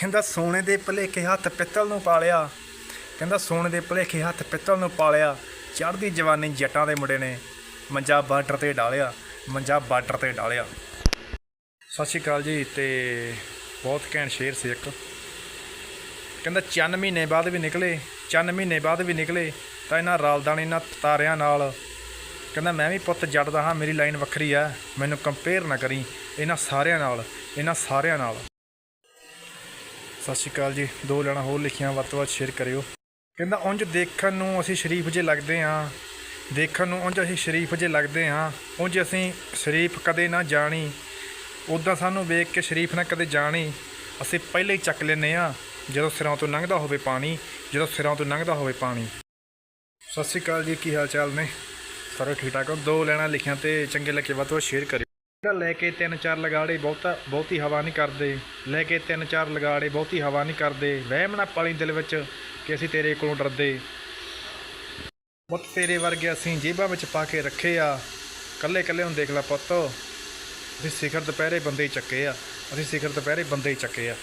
ਕਹਿੰਦਾ ਸੋਨੇ ਦੇ ਭਲੇਖੇ ਹੱਥ ਪਿੱਤਲ ਨੂੰ ਪਾਲਿਆ। ਕਹਿੰਦਾ ਸੋਨੇ ਦੇ ਭਲੇਖੇ ਹੱਥ ਪਿੱਤਲ ਨੂੰ ਪਾਲਿਆ। ਚੜ੍ਹਦੀ ਜਵਾਨੀ ਜੱਟਾਂ ਦੇ ਮੁੰਡੇ ਨੇ ਮੰਜਾ ਬਾਰਡਰ ਤੇ ਡਾਲਿਆ, ਮੰਜਾ ਬਾਰਡਰ ਤੇ ਡਾਲਿਆ। ਸਤਿ ਸ਼੍ਰੀ ਅਕਾਲ ਜੀ ਤੇ ਬਹੁਤ ਘੈਂਟ ਸ਼ੇਰ ਸੀ ਇੱਕ। ਕਹਿੰਦਾ ਚੰਨ ਮਹੀਨੇ ਬਾਅਦ ਵੀ ਨਿਕਲੇ, ਚੰਨ ਮਹੀਨੇ ਬਾਅਦ ਵੀ ਨਿਕਲੇ, ਤਾਂ ਇਹਨਾਂ ਰਾਲਦਾਨੀ ਇਹਨਾਂ ਤਾਰਿਆਂ ਨਾਲ। ਕਹਿੰਦਾ ਮੈਂ ਵੀ ਪੁੱਤ ਜੱਟਦਾ ਹਾਂ, ਮੇਰੀ ਲਾਈਨ ਵੱਖਰੀ ਆ, ਮੈਨੂੰ ਕੰਪੇਅਰ ਨਾ ਕਰੀ ਇਹਨਾਂ ਸਾਰਿਆਂ ਨਾਲ, ਇਹਨਾਂ ਸਾਰਿਆਂ ਨਾਲ। ਸਤਿ ਸ਼੍ਰੀ ਅਕਾਲ ਜੀ। ਦੋ ਲੈਣਾ ਹੋਰ ਲਿਖੀਆਂ, ਵੱਧ ਤੋਂ ਵੱਧ ਸ਼ੇਅਰ ਕਰਿਓ। ਕਹਿੰਦਾ, ਉਂਝ ਦੇਖਣ ਨੂੰ ਅਸੀਂ ਸ਼ਰੀਫ ਜੇ ਲੱਗਦੇ ਹਾਂ। ਦੇਖਣ ਨੂੰ ਉਂਝ ਅਸੀਂ ਸ਼ਰੀਫ ਜੇ ਲੱਗਦੇ ਹਾਂ। ਉਂਝ ਅਸੀਂ ਸ਼ਰੀਫ ਕਦੇ ਨਾ ਜਾਣੀ। ਉਦਾਂ ਸਾਨੂੰ ਵੇਖ ਕੇ ਸ਼ਰੀਫ ਨਾ ਕਦੇ ਜਾਣੀ। ਅਸੀਂ ਪਹਿਲੇ ਹੀ ਚੱਕ ਲੈਨੇ ਆ ਜਦੋਂ ਸਿਰਾਂ ਤੋਂ ਲੰਘਦਾ ਹੋਵੇ ਪਾਣੀ, ਜਦੋਂ ਸਿਰਾਂ ਤੋਂ ਲੰਘਦਾ ਹੋਵੇ ਪਾਣੀ। ਸਤਿ ਸ਼੍ਰੀ ਅਕਾਲ ਜੀ, ਕੀ ਹਾਲ ਚਾਲ ਨੇ? ਸਾਰੇ ਠੀਕ ਠਾਕ ਹੋ? ਦੋ ਲੈਣਾ ਲਿਖੀਆਂ ਤੇ ਚੰਗੇ ਲੱਗੇ, ਵੱਧ ਤੋਂ ਵੱਧ ਸ਼ੇਅਰ ਕਰਿਓ। ਜਿਹੜਾ ਲੈ ਕੇ ਤਿੰਨ ਚਾਰ ਲਗਾੜੇ ਬਹੁਤਾ, ਬਹੁਤੀ ਹਵਾ ਨਹੀਂ ਕਰਦੇ। ਲੈ ਕੇ ਤਿੰਨ ਚਾਰ ਲਗਾੜੇ ਬਹੁਤੀ ਹਵਾ ਨਹੀਂ ਕਰਦੇ। ਵਹਿਮ ਨਾ ਪਾਲੀ ਦਿਲ ਵਿੱਚ ਕਿ ਅਸੀਂ ਤੇਰੇ ਕੋਲੋਂ ਡਰਦੇ। ਪੁੱਤ ਤੇਰੇ ਵਰਗੇ ਅਸੀਂ ਜੇਬਾਂ ਵਿੱਚ ਪਾ ਕੇ ਰੱਖੇ ਆ। ਕੱਲੇ ਕੱਲੇ ਹੁਣ ਦੇਖ ਲੈ ਪੁੱਤ, ਅਸੀਂ ਸਿਖਰ ਦੁਪਹਿਰੇ ਬੰਦੇ ਹੀ ਚੱਕੇ ਆ। ਅਸੀਂ ਸਿਖਰ ਦੁਪਹਿਰੇ ਬੰਦੇ ਹੀ ਚੱਕੇ ਆ।